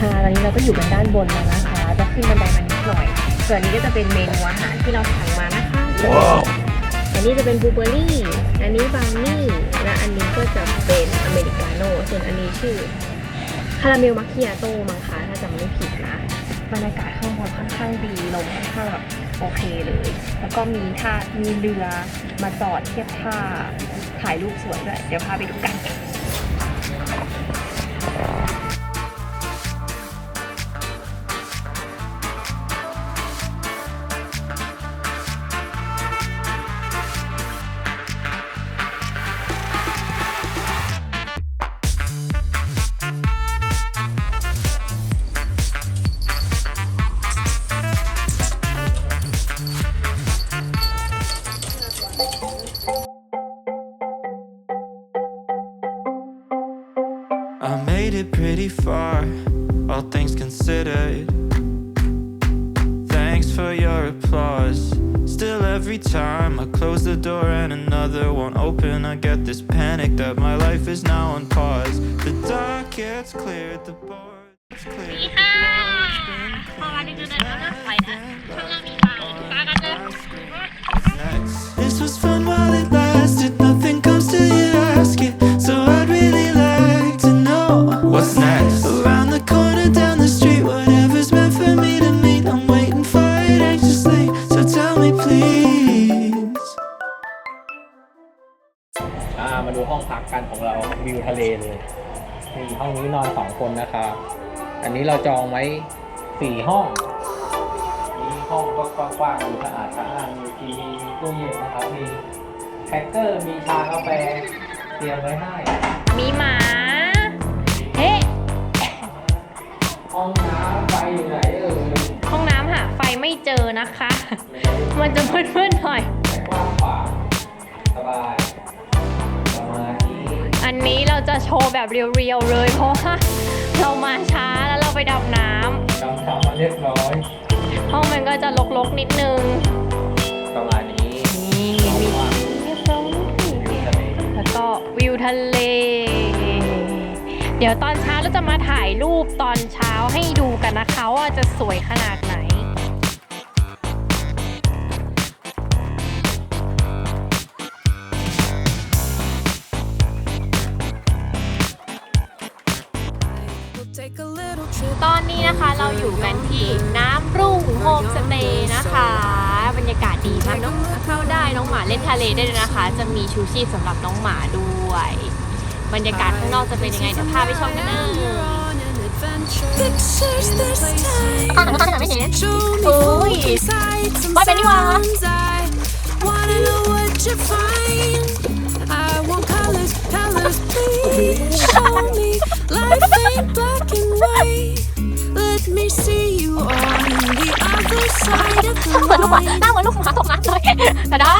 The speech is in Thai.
ค่ะตอนนี้เราก็อยู่กันด้านบนแล้วนะคะ จะขึ้นบันไดมานิดหน่อย ส่วนนี้ก็จะเป็นเมนูอาหารที่เราสั่งมานะคะอันนี้จะเป็นบลูเบอร์รี่ อันนี้บราวนี่ และอันนี้ก็จะเป็นอเมริกาโน่ ส่วนอันนี้ชื่อคาราเมลมัคคิอาโต้มั้งคะถ้าจำไม่ผิดนะ บรรยากาศข้างบนค่อนข้างดี ลมค่อนข้างแบบโอเคเลย แล้วก็มีท่ามีเรือมาจอดเทียบท่าถ่ายรูปสวยด้วย เดี๋ยวพาไปดูกัน I made it pretty far, all things considered. Thanks for your applause. Still, every time I close the door and another won't open, I get this panic that my life is now on pause. The dark gets cleared, the board gets cleared. the road's been cleared, What's next? This was fun อ่ามาดูห้องพักกันของเราวิวทะเลเลยนี่ห้องนี้นอนสองคนนะครับ อันนี้เราจองไว้สี่ห้อง นี่ห้องก็กว้างๆดูสะอาดสะอาดมีทีวีมีตู้เย็นนะครับ มีแคคเกอร์มีชากาแฟเตรียมไว้ให้ มีหมา เฮ้ห้องน้ำไฟอยู่ไหนเอ่ยห้องน้ำหาไฟไม่เจอนะคะ มันจะมืดๆหน่อย แต่กว้างขวางสบายประมาณนี้ อันนี้เราจะโชว์แบบเรียวๆเลย เพราะว่าเรามาช้าแล้วเราไปดำน้จำทำมาเรียบร้อยำห้องมันก็จะลกๆนิดนึง ประมาณนี้นี่มีเรียบร้อยวิวทะเลแล้วก็วิวทะเล เดี๋ยวตอนเช้าเราจะมาถ่ายรูปตอนเช้าให้ดูกันนะคะว่าจะสวยขนาดไหน ตอนนี้นะคะเราอยู่กันที่น้ำรุ่งโฮมสเตย์นะคะ บรรยากาศดีมากน้องเข้าได้น้องหมาเล่นทะเลได้ด้วยนะคะ จะมีชูชีพสำหรับน้องหมาด้วย บรรยากาศข้างนอกจะเป็นยังไงเดี๋ยวพาไปชมกันเลย On an adventure. Pictures this time. ตอนหนูตอนหนูไม่เห็น Show me Ôi. floating sights and Ôi, bên đi qua hả? เหมือนลูกหมาหน้าเหมือนลูกหมาตกน้ำเลยแต่ด้า